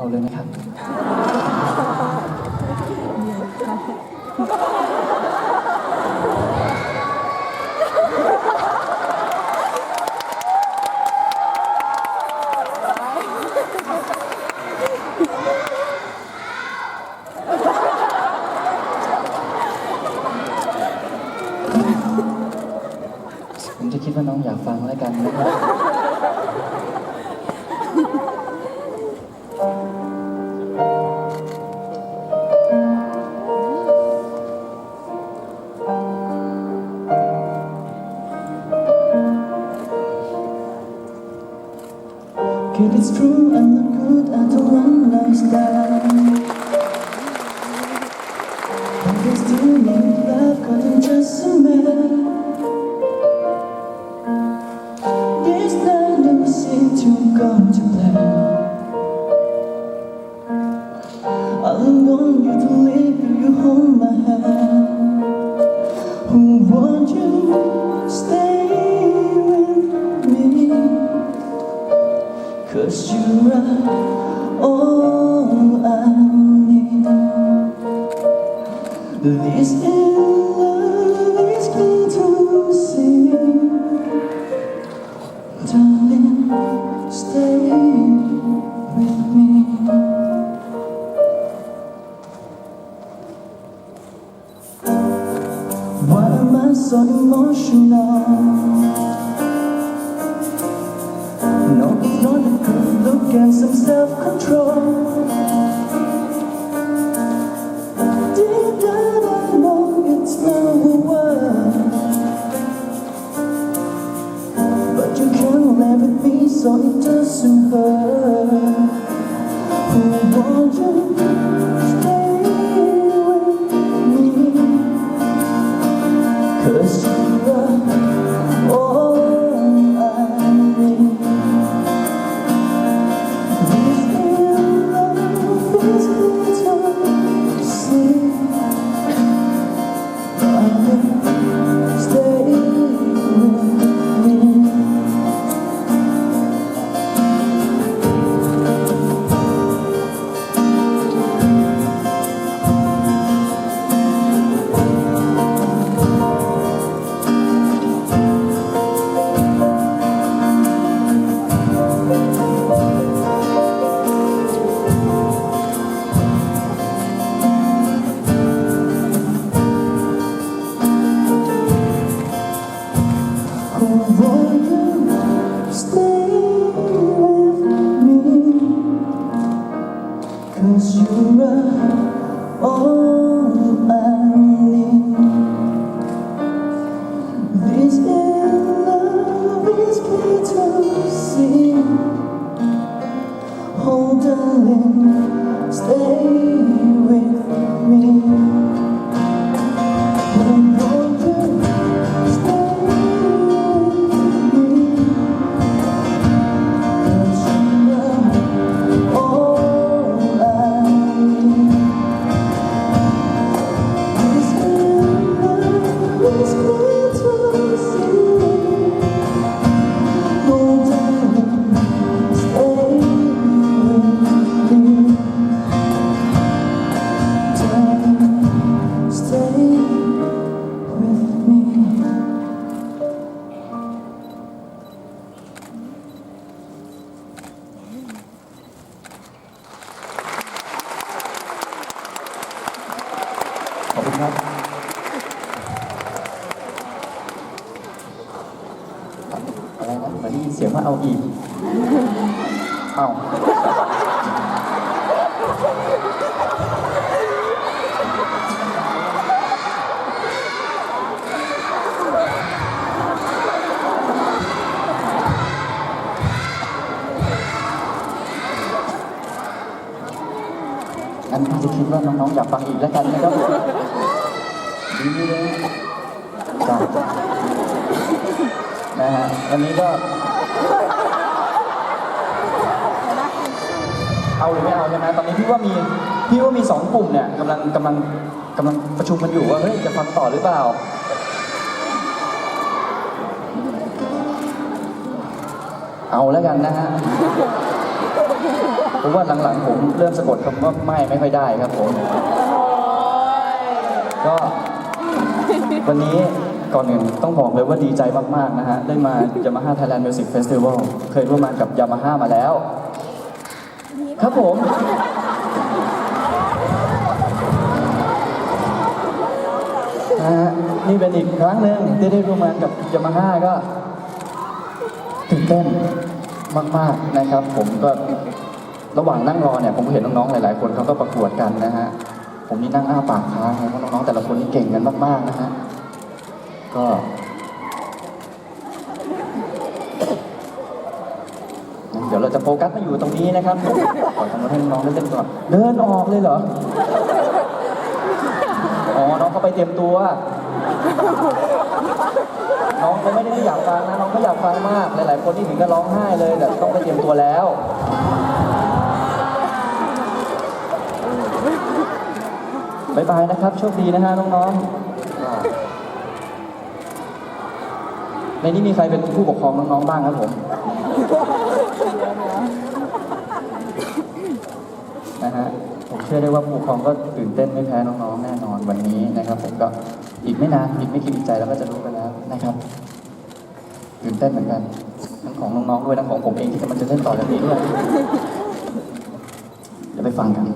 เอาเลยนะครับ ผมจะคิดว่าน้องอยากฟังแล้วกันนะครับ Cause you are all This love is clear to see. Darling, stay with me. Why am I so emotional? No, it's not a good look and some self-control. angel Oh, darling, stay with me. ขอบคุณครับอะไรนะเหมือนได้ยินเสียงว่าเอาอีก เอา งั้นพี่จะคิดว่าน้องๆอยากฟังอีกแล้วกันนะครับดีเลยจ้านะฮะวันนี้ก็ เอาหรือไม่เอาใช่ไหมตอนนี้พี่ว่ามีพี่ว่ามีสองกลุ่มเนี่ยกำลังกำลังกำลังประชุมกันอยู่ว่าเฮ้ยจะฟังต่อหรือเปล่าเอาแล้วกันนะฮะ เพราะว่าหลังๆผมเริ่มสะกดคำว่าไม่ไม่ค่อยได้ครับผม ก็วันนี้ก่อนอื่นต้องบอกเลยว่าดีใจมาก ๆ นะฮะ ได้มา Yamaha Thailand Music Festival เคยร่วมงานกับ Yamaha มาแล้ว ครับผม นะฮะ นี่เป็นอีกครั้งหนึ่งที่ได้ร่วมงานกับ Yamaha ก็ตื่นเต้น มากๆนะครับ ผมก็ระหว่างนั่งรอเนี่ยผมเห็นน้องๆหลายๆ คนเขาก็ประกวดกันนะฮะผมนี่นั่งอ้าปากค้างเพราะน้องๆแต่ละคนนี่เก่งกันมากๆนะฮะก็เดี๋ยวเราจะโฟกัสมาอยู่ตรงนี้นะครับขอทำให้น้องได้เต้นก่อนเดินออกเลยเหรอ อ๋อ น้องเขาไปเตรียมตัว น้องเขาไม่ได้อยากฟังนะน้องเขาอยากฟังมาก หลายๆคนที่ถึงก็ร้องไห้เลยแต่ต้องไปเตรียมตัวแล้ว บายบายนะครับ โชคดีนะฮะน้องๆ ในนี้มีใครเป็นผู้ปกครองน้องๆบ้างครับผม นะฮะ ผมเชื่อได้ว่าผู้ปกครองก็ตื่นเต้นไม่แพ้น้องๆ แน่นอนวันนี้นะครับผมก็ อีกไม่นานอีกไม่กี่ใจเราก็จะรู้กันแล้วนะครับตื่นเต้นเหมือนกันทั้งของน้องๆด้วยทั้งของผมเองที่กำลังจะเล่นต่อจากนี้ด้วยเดี๋ยวไปฟังกัน